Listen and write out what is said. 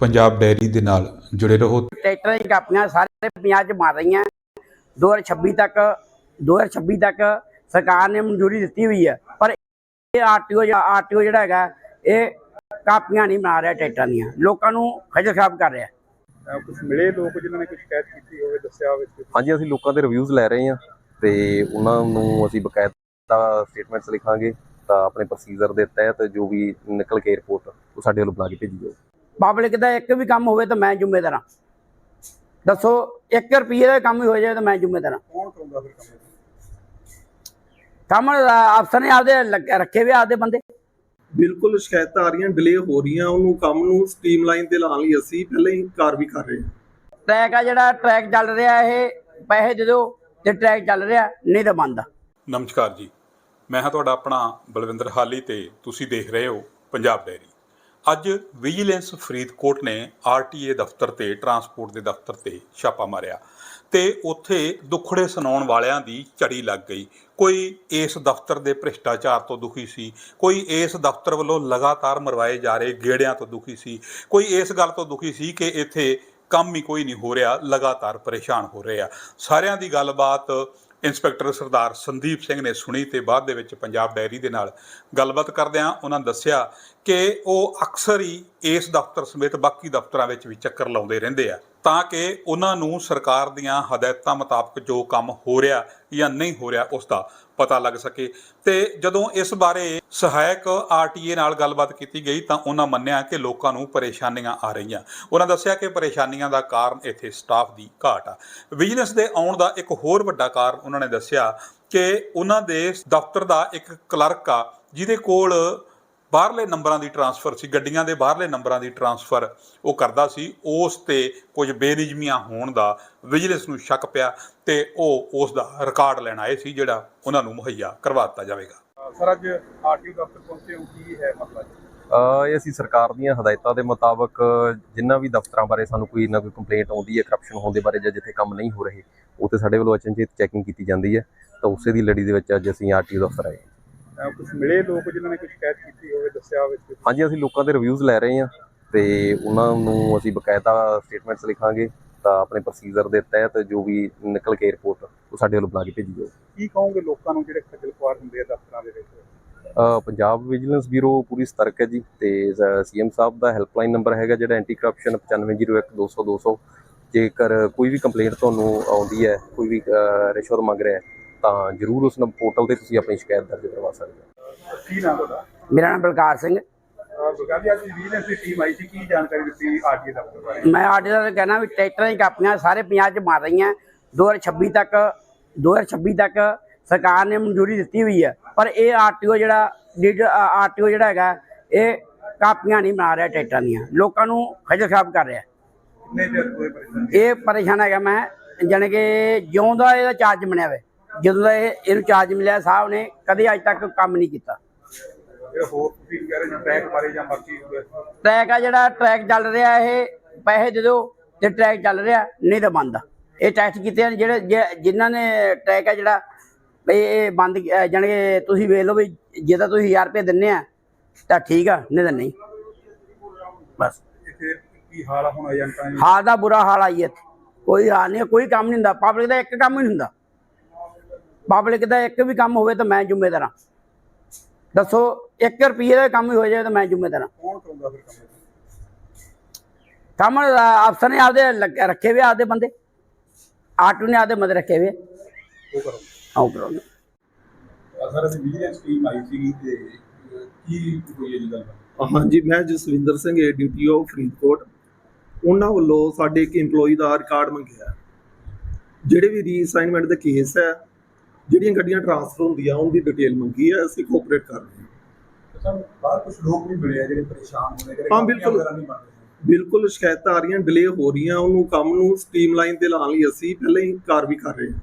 Punjab dairy ਦੇ ਨਾਲ ਜੁੜੇ ਰਹੋ। ਟਰੈਕਟਰਾਂ ਦੀ ਕਾਪੀਆਂ ਸਾਰੇ ਪੰਜਾਬ 'ਚ ਮਾਰ ਰਹੀਆਂ। 2026 ਤੱਕ 2026 ਤੱਕ ਸਰਕਾਰ ਨੇ ਮਨਜ਼ੂਰੀ ਦਿੱਤੀ ਹੋਈ ਹੈ। ਪਰ ਇਹ ਆਰਟੀਓ ਜਾਂ ਆਰਟੀਓ ਜਿਹੜਾ ਹੈਗਾ ਇਹ ਕਾਪੀਆਂ ਨਹੀਂ ਬਣਾ ਰਿਹਾ ਟਰੈਕਟਰਾਂ ਦੀਆਂ। ਲੋਕਾਂ ਨੂੰ ਖੱਜਲ ਖਰਾਬ ਕਰ ਰਿਹਾ। ਕੁਝ ਮਿਲੇ ਲੋਕ ਜਿਨ੍ਹਾਂ ਨੇ ਕੁਝ ਸ਼ਿਕਾਇਤ ਕੀਤੀ ਹੋਵੇ ਦੱਸਿਆ ਹੋਵੇ? ਹਾਂਜੀ ਅਸੀਂ ਲੋਕਾਂ ਦੇ ਰਿਵਿਊਜ਼ ਲੈ ਰਹੇ ਹਾਂ ਤੇ ਉਹਨਾਂ ਨੂੰ ਅਸੀਂ ਬਕਾਇਦਾ ਸਟੇਟਮੈਂਟਸ ਲਿਖਾਂਗੇ ਤਾਂ ਆਪਣੇ ਪ੍ਰੋਸੀਜਰ ਦੇ ਤਹਿਤ ਜੋ ਵੀ ਨਿਕਲ ਕੇ ਰਿਪੋਰਟ ਉਹ ਸਾਡੇ ਵੱਲੋਂ ਬਣਾ ਕੇ ਭੇਜੀ ਜਾਊ। ਪਬਲਿਕ ਦਾ ਇੱਕ ਵੀ ਕੰਮ ਹੋਵੇ ਤਾਂ ਮੈਂ ਜ਼ਿੰਮੇਦਾਰ ਹਾਂ। ਦੱਸੋ 1 ਰੁਪਏ ਦਾ ਕੰਮ ਹੀ ਹੋ ਜਾਏ ਤਾਂ ਮੈਂ ਜ਼ਿੰਮੇਦਾਰ ਹਾਂ। ਕੌਣ ਕਰਾਉਂਦਾ ਫਿਰ ਕੰਮ? ਕੰਮ ਅਫਸਰ ਨੇ ਆਪਦੇ ਰੱਖੇ ਹੋਏ ਆਪਦੇ ਬੰਦੇ। ਬਿਲਕੁਲ ਸ਼ਿਕਾਇਤਾਂ ਆ ਰਹੀਆਂ ਡਿਲੇ ਹੋ ਰਹੀਆਂ ਉਹਨੂੰ ਕੰਮ ਨੂੰ ਸਟ੍ਰੀਮਲਾਈਨ ਤੇ ਲਾਉਣ ਲਈ ਅਸੀਂ ਪਹਿਲਾਂ ਹੀ ਕਾਰਵਾਈ ਕਰ ਰਹੇ ਹਾਂ। ਟਰੈਕ ਆ ਜਿਹੜਾ ਟਰੈਕ ਚੱਲ ਰਿਹਾ ਇਹ ਪੈਸੇ ਦੇ ਦਿਓ ਤੇ ਟਰੈਕ ਚੱਲ ਰਿਹਾ ਨਹੀਂ ਤਾਂ ਬੰਦ ਨਮਸਕਾਰ ਜੀ ਮੈਂ ਹਾਂ ਤੁਹਾਡਾ ਆਪਣਾ ਬਲਵਿੰਦਰ ਹਾਲੀ ਤੇ ਤੁਸੀਂ ਦੇਖ ਰਹੇ ਹੋ ਪੰਜਾਬ ਡੈਰੀ ਅੱਜ ਵਿਜੀਲੈਂਸ ਫਰੀਦਕੋਟ ਨੇ ਆਰਟੀਏ ਦਫ਼ਤਰ ਤੇ, ਟਰਾਂਸਪੋਰਟ ਦੇ ਦਫ਼ਤਰ ਤੇ ਛਾਪਾ ਮਾਰਿਆ ਤੇ ਉੱਥੇ ਦੁੱਖੜੇ ਸੁਣਾਉਣ ਵਾਲਿਆਂ ਦੀ ਝੜੀ ਲੱਗ ਗਈ। ਕੋਈ ਇਸ ਦਫ਼ਤਰ ਦੇ ਭ੍ਰਿਸ਼ਟਾਚਾਰ ਤੋਂ ਦੁਖੀ ਸੀ? ਕੋਈ ਇਸ ਦਫ਼ਤਰ ਵੱਲੋਂ ਲਗਾਤਾਰ ਮਰਵਾਏ ਜਾ ਰਹੇ ਗੇੜਿਆਂ ਤੋਂ ਦੁਖੀ ਸੀ? ਕੋਈ ਇਸ ਗੱਲ ਤੋਂ ਦੁਖੀ ਸੀ ਕਿ ਇੱਥੇ ਕੰਮ ਹੀ ਕੋਈ ਨਹੀਂ ਹੋ ਰਿਹਾ, ਲਗਾਤਾਰ ਪਰੇਸ਼ਾਨ ਹੋ ਰਹੇ ਆ। ਸਾਰਿਆਂ ਦੀ ਗੱਲਬਾਤ ਇੰਸਪੈਕਟਰ ਸਰਦਾਰ ਸੰਦੀਪ ਸਿੰਘ ਨੇ ਸੁਣੀ ਤੇ ਬਾਅਦ ਦੇ ਵਿੱਚ ਪੰਜਾਬ ਡਾਇਰੀ ਦੇ ਨਾਲ ਗੱਲਬਾਤ ਕਰਦਿਆਂ ਉਹਨਾਂ ਦੱਸਿਆ ਕਿ ਉਹ ਅਕਸਰ ਹੀ ਇਸ ਦਫ਼ਤਰ ਸਮੇਤ ਬਾਕੀ ਦਫ਼ਤਰਾਂ ਵਿੱਚ ਵੀ ਚੱਕਰ ਲਾਉਂਦੇ ਰਹਿੰਦੇ ਆ। ਤਾਂ ਕਿ ਉਹਨਾਂ ਨੂੰ ਸਰਕਾਰ ਦੀਆਂ ਹਦਾਇਤਾਂ ਮੁਤਾਬਕ ਜੋ ਕੰਮ ਹੋ ਰਿਹਾ ਜਾਂ ਨਹੀਂ ਹੋ ਰਿਹਾ ਉਸ ਦਾ ਪਤਾ ਲੱਗ ਸਕੇ। ਤੇ ਜਦੋਂ ਇਸ ਬਾਰੇ ਸਹਾਇਕ ਆਰਟੀਏ ਨਾਲ ਗੱਲਬਾਤ ਕੀਤੀ ਗਈ ਤਾਂ ਉਹਨਾਂ ਮੰਨਿਆ ਕਿ ਲੋਕਾਂ ਨੂੰ ਪਰੇਸ਼ਾਨੀਆਂ ਆ ਰਹੀਆਂ। ਉਹਨਾਂ ਦੱਸਿਆ ਕਿ ਪਰੇਸ਼ਾਨੀਆਂ ਦਾ ਕਾਰਨ ਇੱਥੇ ਸਟਾਫ ਦੀ ਘਾਟ ਆ। ਬਿਜਨਸ ਦੇ ਆਉਣ ਦਾ ਇੱਕ ਹੋਰ ਵੱਡਾ ਕਾਰਨ ਉਹਨਾਂ ਨੇ ਦੱਸਿਆ ਕਿ ਉਹਨਾਂ ਦੇ ਦਫ਼ਤਰ ਦਾ ਇੱਕ ਕਲਰਕ ਆ, ਜਿਹਦੇ ਕੋਲ ਬਾਹਰਲੇ ਨੰਬਰਾਂ ਦੀ ਟਰਾਂਸਫਰ ਸੀ ਗੱਡੀਆਂ ਦੇ ਬਾਹਰਲੇ ਨੰਬਰਾਂ ਦੀ ਟਰਾਂਸਫਰ ਉਹ ਕਰਦਾ ਸੀ ਉਸ ਤੇ ਕੁਝ ਬੇਨਿਯਮੀਆਂ ਹੋਣ ਦਾ ਵਿਜੀਲੈਂਸ ਨੂੰ ਸ਼ੱਕ ਪਿਆ ਤੇ ਉਹ ਉਸ ਦਾ ਰਿਕਾਰਡ ਲੈਣ ਆਏ ਸੀ ਜਿਹੜਾ ਉਹਨਾਂ ਨੂੰ ਮੁਹੱਈਆ ਕਰਵਾ ਦਿੱਤਾ ਜਾਵੇਗਾ। ਸਰ ਅੱਜ ਆਰਟੀਓ ਦਫ਼ਤਰ ਪਹੁੰਚੇ ਹੋ ਕੀ ਹੈ ਮਸਲਾ ਇਹ ਅਸੀਂ ਸਰਕਾਰ ਦੀਆਂ ਹਦਾਇਤਾਂ ਦੇ ਮੁਤਾਬਕ ਜਿੰਨਾ ਵੀ ਦਫ਼ਤਰਾਂ ਬਾਰੇ ਸਾਨੂੰ ਕੋਈ ਨਾ ਕੋਈ ਕੰਪਲੇਂਟ ਆਉਂਦੀ ਹੈ ਕਰਪਸ਼ਨ ਹੋਣ ਦੇ ਬਾਰੇ ਜਾਂ ਜਿੱਥੇ ਕੰਮ ਨਹੀਂ ਹੋ ਰਹੇ ਤੇ ਸਾਡੇ ਵੱਲੋਂ ਅਚਨਚੇਤ ਚੈਕਿੰਗ ਕੀਤੀ ਜਾਂਦੀ ਹੈ ਤਾਂ ਉਸੇ ਦੀ ਲੜੀ ਦੇ ਵਿੱਚ ਅੱਜ ਅਸੀਂ ਆਰਟੀਓ ਦਫ਼ਤਰ ਆਏ ਕੁਝ ਮਿਲੇ ਲੋਕ ਜਿਨ੍ਹਾਂ ਨੇ ਕੁਝ ਸ਼ਿਕਾਇਤ ਕੀਤੀ ਹੋਵੇ ਦੱਸਿਆ ਹੋਵੇ? ਹਾਂਜੀ ਅਸੀਂ ਲੋਕਾਂ ਦੇ ਰਿਵਿਊਜ਼ ਲੈ ਰਹੇ ਹਾਂ ਤੇ ਉਹਨਾਂ ਨੂੰ ਅਸੀਂ ਬਕਾਇਦਾ ਸਟੇਟਮੈਂਟਸ ਲਿਖਾਂਗੇ ਤਾਂ ਆਪਣੇ ਪ੍ਰੋਸੀਜਰ ਦੇ ਤਹਿਤ ਜੋ ਵੀ ਨਿਕਲ ਕੇ ਰਿਪੋਰਟ ਉਹ ਸਾਡੇ ਵੱਲੋਂ ਬਣਾ ਕੇ ਭੇਜੀ ਜਾਊ। ਕੀ ਕਹੋਗੇ ਲੋਕਾਂ ਨੂੰ ਜਿਹੜੇ ਖੱਜਲ ਖੁਆਰ ਹੁੰਦੇ ਆ ਦਫ਼ਤਰਾਂ ਦੇ ਵਿੱਚ? ਪੰਜਾਬ ਵਿਜੀਲੈਂਸ ਬਿਊਰੋ ਪੂਰੀ ਸਤਰਕ ਹੈ ਜੀ ਤੇ ਸੀਐਮ ਸਾਹਿਬ ਦਾ ਹੈਲਪਲਾਈਨ ਨੰਬਰ ਹੈਗਾ ਜਿਹੜਾ ਐਂਟੀ ਕਰਪਸ਼ਨ 9501 200 200 ਜੇਕਰ ਕੋਈ ਵੀ ਕੰਪਲੇਂਟ ਤੁਹਾਨੂੰ ਆਉਂਦੀ ਹੈ ਕੋਈ ਵੀ ਰਿਸ਼ਵਤ ਮੰਗ ਰਿਹਾ ਹੈ ਤਾਂ ਜਰੂਰ ਉਸ ਨੂੰ ਪੋਰਟਲ ਤੇ ਤੁਸੀਂ ਆਪਣੀ ਸ਼ਿਕਾਇਤ ਦਰਜ ਕਰਵਾ ਸਕਦੇ ਹੋ। ਕੀ ਨਾਮ ਤੁਹਾਡਾ? ਮੇਰਾ ਨਾਮ ਬਲਕਾਰ ਸਿੰਘ। ਬਗਾਲੀ ਅੱਜ ਵਿਜੀਲੈਂਸ ਦੀ ਟੀਮ ਆਈ ਸੀ ਕੀ ਜਾਣਕਾਰੀ ਦਿੱਤੀ ਆਰਟੀਓ ਦਫ਼ਤਰ ਬਾਰੇ ਮੈਂ ਆਰਟੀਓ ਦਾ ਕਹਿਣਾ ਵੀ ਟਰੈਕਟਰਾਂ ਦੀ ਕਾਪੀਆਂ ਸਾਰੇ ਪੰਜਾਬ 'ਚ ਮਾਰ ਰਹੀਆਂ। 2026 ਤੱਕ 2026 ਤੱਕ ਸਰਕਾਰ ਨੇ ਮਨਜ਼ੂਰੀ ਦਿੱਤੀ ਹੋਈ ਹੈ। ਪਰ ਇਹ ਆਰਟੀਓ ਜਿਹੜਾ ਆਰਟੀਓ ਜਿਹੜਾ ਹੈਗਾ ਇਹ ਕਾਪੀਆਂ ਨਹੀਂ ਬਣਾ ਰਿਹਾ ਟਰੈਕਟਰਾਂ ਦੀਆਂ। ਲੋਕਾਂ ਨੂੰ ਖੱਜਲ ਖਰਾਬ ਕਰ ਰਿਹਾ। ਇਹ ਪਰੇਸ਼ਾਨ ਹੈਗਾ ਮੈਂ ਜਾਣੀ ਕਿ ਜਿਉਂ ਦਾ ਇਹਦਾ ਚਾਰਜ ਬਣਿਆ ਹੋਵੇ ਜਦੋਂ ਦਾ ਇਹ ਇਹਨੂੰ ਚਾਰਜ ਮਿਲਿਆ ਸਾਹਿਬ ਨੇ ਕਦੇ ਅੱਜ ਤੱਕ ਕੰਮ ਨਹੀਂ ਕੀਤਾ। ਜਿਹੜਾ ਹੋਰ ਤੁਸੀਂ ਕਹਿ ਰਹੇ ਹੋ ਟਰੈਕ ਬਾਰੇ ਜਾਂ ਬਾਕੀ ਹੋਵੇ ਟਰੈਕ ਆ ਜਿਹੜਾ ਟਰੈਕ ਚੱਲ ਰਿਹਾ ਇਹ ਪੈਸੇ ਦੇ ਦਿਓ ਤੇ ਟਰੈਕ ਚੱਲ ਰਿਹਾ ਨਹੀਂ ਤਾਂ ਬੰਦ। ਇਹ ਟੈਸਟ ਕੀਤੇ ਆ ਜਿਹੜੇ ਜੇ- ਜਿਨ੍ਹਾਂ ਨੇ ਟਰੈਕ ਆ ਜਿਹੜਾ ਇਹ ਬੰਦ ਅਹ ਜਾਣੀ ਕਿ ਤੁਸੀਂ ਵੇਖ ਲਓ ਵੀ ਜੇ ਤਾਂ ਤੁਸੀਂ 1000 ਰੁਪਏ ਦਿੰਨੇ ਆ ਤਾਂ ਠੀਕ ਆ ਨਹੀਂ ਤਾਂ ਨਹੀਂ। ਬਸ। ਕੀ ਹਾਲ ਆ ਹੁਣ ਏਜੰਟਾਂ ਦੀ ਹਾਲ ਦਾ ਬੁਰਾ ਹਾਲ ਆਈ ਇੱਥੇ। ਕੋਈ ਹਾਲ ਨਹੀਂ ਕੋਈ ਕੰਮ ਨਹੀਂ ਹੁੰਦਾ। ਪਬਲਿਕ ਦਾ ਇੱਕ ਕੰਮ ਹੀ ਹੁੰਦਾ। ਪਬਲਿਕ ਦਾ ਇੱਕ ਵੀ ਕੰਮ ਹੋਵੇ ਤਾਂ ਮੈਂ ਜ਼ਿੰਮੇਦਾਰ ਹਾਂ। ਦੱਸੋ 1 ਰੁਪਏ ਦਾ ਕੰਮ ਹੀ ਹੋ ਜਾਏ ਤਾਂ ਮੈਂ ਜ਼ਿੰਮੇਦਾਰ ਹਾਂ। ਕੌਣ ਕਰਾਉਂਦਾ ਫਿਰ ਕੰਮ? ਕੰਮ ਅਫਸਰ ਨੇ ਆਪਦੇ ਰੱਖੇ ਹੋਏ ਆਪਦੇ ਬੰਦੇ। ਆਟੂ ਨੇ ਆਪਦੇ ਮਦ ਰੱਖੇ ਹੋਏ ਉਹ ਕਰੋ। ਆਉ ਕਰਾਉਂਦੇ ਸਰ ਅਸੀਂ ਵਿਜੀਲੈਂਸ ਟੀਮ ਆਈ ਸੀ ਤੇ ਕੀ ਹੋਈ ਹੈ ਜੀ ਗੱਲ? ਹਾਂਜੀ ਮੈਂ ਜਸਵਿੰਦਰ ਸਿੰਘ ਏ ਡਿਊਟੀ ਆਫ ਫਰੀਦਕੋਟ। ਉਹਨਾਂ ਵੱਲੋਂ ਸਾਡੇ ਇੱਕ EMPLOYEE ਦਾ ਰਿਕਾਰਡ ਮੰਗਿਆ। ਜਿਹੜੇ ਵੀ ਰੀਅਸਾਈਨਮੈਂਟ ਦੇ ਕੇਸ ਹੈ ਜਿਹੜੀਆਂ ਗੱਡੀਆਂ ਟਰਾਂਸਫਰ ਹੁੰਦੀਆਂ ਉਹਨਾਂ ਦੀ ਡਿਟੇਲ ਮੰਗੀ ਹੈ ਅਸੀਂ ਕੋਆਪਰੇਟ ਕਰ ਰਹੇ ਹਾਂ। ਸਾਨੂੰ ਬਾਹਰ ਕੁਝ ਲੋਕ ਵੀ ਮਿਲੇ ਆ ਜਿਹੜੇ ਪਰੇਸ਼ਾਨ ਹੋਣੇ ਜਿਹੜੇ ਹਾਂ, ਬਿਲਕੁਲ। ਬਿਲਕੁਲ ਸ਼ਿਕਾਇਤਾਂ ਆ ਰਹੀਆਂ ਡਿਲੇ ਹੋ ਰਹੀਆਂ ਉਹਨੂੰ ਕੰਮ ਨੂੰ ਸਟ੍ਰੀਮਲਾਈਨ ਤੇ ਲਾਉਣ ਲਈ ਅਸੀਂ ਪਹਿਲਾਂ ਹੀ ਕਾਰਵਾਈ ਕਰ ਰਹੇ ਹਾਂ।